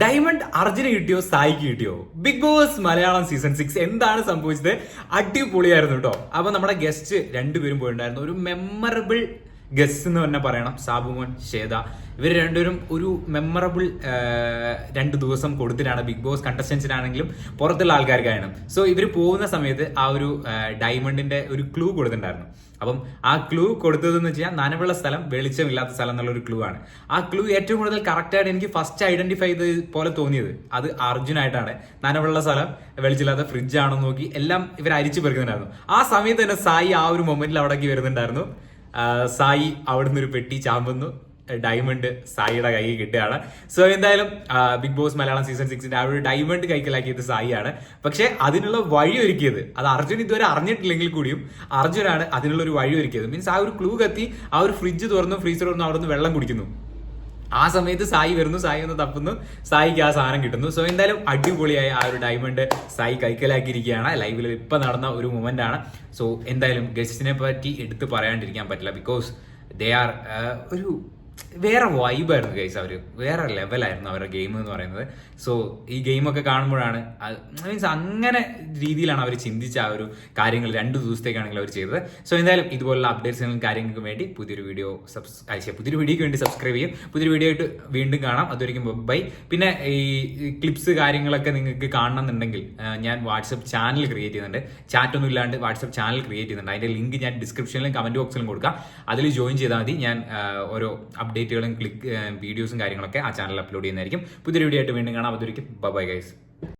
Diamond അർജുന് കിട്ടിയോ? സായിക്ക് കിട്ടിയോ? Big Boss Malayalam season six എന്താണ് സംഭവിച്ചത്? അടിപൊളിയായിരുന്നു കേട്ടോ. അപ്പൊ നമ്മുടെ ഗസ്റ്റ് രണ്ടുപേരും പോയിട്ടുണ്ടായിരുന്നു. ഒരു മെമ്മറബിൾ ഗസ്റ്റ് എന്ന് തന്നെ പറയണം. സാബുമോൻ ശ്വേത. ഇവർ രണ്ടുപേരും ഒരു മെമ്മറബിൾ രണ്ട് ദിവസം കൊടുത്തിട്ടാണ് ബിഗ് ബോസ് കണ്ടസ്റ്റൻസിനാണെങ്കിലും പുറത്തുള്ള ആൾക്കാർക്കാണ് സോ ഇവർ പോകുന്ന സമയത്ത് ആ ഒരു ഡയമണ്ടിന്റെ ഒരു ക്ലൂ കൊടുത്തിട്ടുണ്ടായിരുന്നു. അപ്പം ആ ക്ലൂ കൊടുത്തതെന്ന് വെച്ചാൽ നനവുള്ള സ്ഥലം വെളിച്ചമില്ലാത്ത സ്ഥലം എന്നുള്ള ഒരു ക്ലൂ ആണ്. ആ ക്ലൂ ഏറ്റവും കൂടുതൽ കറക്റ്റായിട്ട് എനിക്ക് ഫസ്റ്റ് ഐഡന്റിഫൈ ചെയ്ത് പോലെ തോന്നിയത് അത് അർജുനായിട്ടാണ്. നനവുള്ള സ്ഥലം വെളിച്ചില്ലാത്ത ഫ്രിഡ്ജ് ആണെന്ന് നോക്കി എല്ലാം ഇവർ അരിച്ചു പെറുക്കുന്നുണ്ടായിരുന്നു. ആ സമയത്ത് തന്നെ സായി ആ ഒരു മൊമെന്റിൽ അവിടേക്ക് വരുന്നുണ്ടായിരുന്നു. സായി അവിടുന്ന് ഒരു പെട്ടി ചാമ്പുന്നു. ഡയമണ്ട് സായിയുടെ കൈ കിട്ടുകയാണ്. സോ എന്തായാലും ബിഗ് ബോസ് മലയാളം സീസൺ സിക്സിന്റെ ആ ഒരു ഡയമണ്ട് കൈക്കലാക്കിയത് സായിയാണ്. പക്ഷെ അതിനുള്ള വഴി ഒരുക്കിയത് അത് അർജുൻ ഇതുവരെ അറിഞ്ഞിട്ടില്ലെങ്കിൽ കൂടിയും അർജുനാണ് അതിനുള്ള ഒരു വഴി ഒരുക്കിയത്. മീൻസ് ആ ഒരു ക്ലൂ കത്തി ആ ഒരു ഫ്രിഡ്ജ് തുറന്നു ഫ്രീസർ തുറന്നു അവിടെ നിന്ന് വെള്ളം കുടിക്കുന്നു. ആ സമയത്ത് സായി വരുന്നു. സായി ഒന്ന് തപ്പുന്നു. സായിക്ക് ആ സാധനം കിട്ടുന്നു. സോ എന്തായാലും അടിപൊളിയായ ആ ഒരു ഡയമണ്ട് സായി കൈക്കലാക്കിയിരിക്കുകയാണ്. ലൈവിൽ ഇപ്പൊ നടന്ന ഒരു മൊമെന്റ് ആണ്. സോ എന്തായാലും ഗസ്റ്റിനെ പറ്റി എടുത്ത് പറയാണ്ടിരിക്കാൻ പറ്റില്ല ബിക്കോസ് ദേ ആർ ഒരു വേറെ വൈബായിരുന്നു ഗൈസ് അവർ വേറെ ലെവലായിരുന്നു അവരുടെ ഗെയിം എന്ന് പറയുന്നത്. സോ ഈ ഗെയിമൊക്കെ കാണുമ്പോഴാണ് മീൻസ് അങ്ങനെ രീതിയിലാണ് അവർ ചിന്തിച്ച ആ ഒരു കാര്യങ്ങൾ രണ്ട് ദിവസത്തേക്കാണെങ്കിൽ അവർ ചെയ്തത്. സോ എന്തായാലും ഇതുപോലുള്ള അപ്ഡേറ്റ്സുകളും കാര്യങ്ങൾക്കും വേണ്ടി പുതിയൊരു വീഡിയോ സബ്സ് അയച്ച പുതിയൊരു വീഡിയോയ്ക്ക് വേണ്ടി സബ്സ്ക്രൈബ് ചെയ്യും. പുതിയൊരു വീഡിയോ ആയിട്ട് വീണ്ടും കാണാം. അതൊരിക്കും ബൈ പിന്നെ ഈ ക്ലിപ്സ് കാര്യങ്ങളൊക്കെ നിങ്ങൾക്ക് കാണണമെന്നുണ്ടെങ്കിൽ ഞാൻ വാട്സപ്പ് ചാനൽ ക്രിയേറ്റ് ചെയ്യുന്നുണ്ട്. ചാറ്റ് ഒന്നും ഇല്ലാണ്ട് വാട്സപ്പ് ചാനൽ ക്രിയേറ്റ് ചെയ്യുന്നുണ്ട്. അതിന്റെ ലിങ്ക് ഞാൻ ഡിസ്ക്രിപ്ഷനിലും കമന്റ് ബോക്സിലും കൊടുക്കാം. അതിൽ ജോയിൻ ചെയ്താൽ മതി. ഞാൻ ഓരോ അപ്ഡേറ്റുകളും ക്ലിക്ക് വീഡിയോസും കാര്യങ്ങളൊക്കെ ആ ചാനലിൽ അപ്ലോഡ് ചെയ്യുന്നതായിരിക്കും. പുതിയൊരു വീഡിയോ ആയിട്ട് വീണ്ടും കാണാം. അതൊരിക്കും ബൈ ഗൈസ്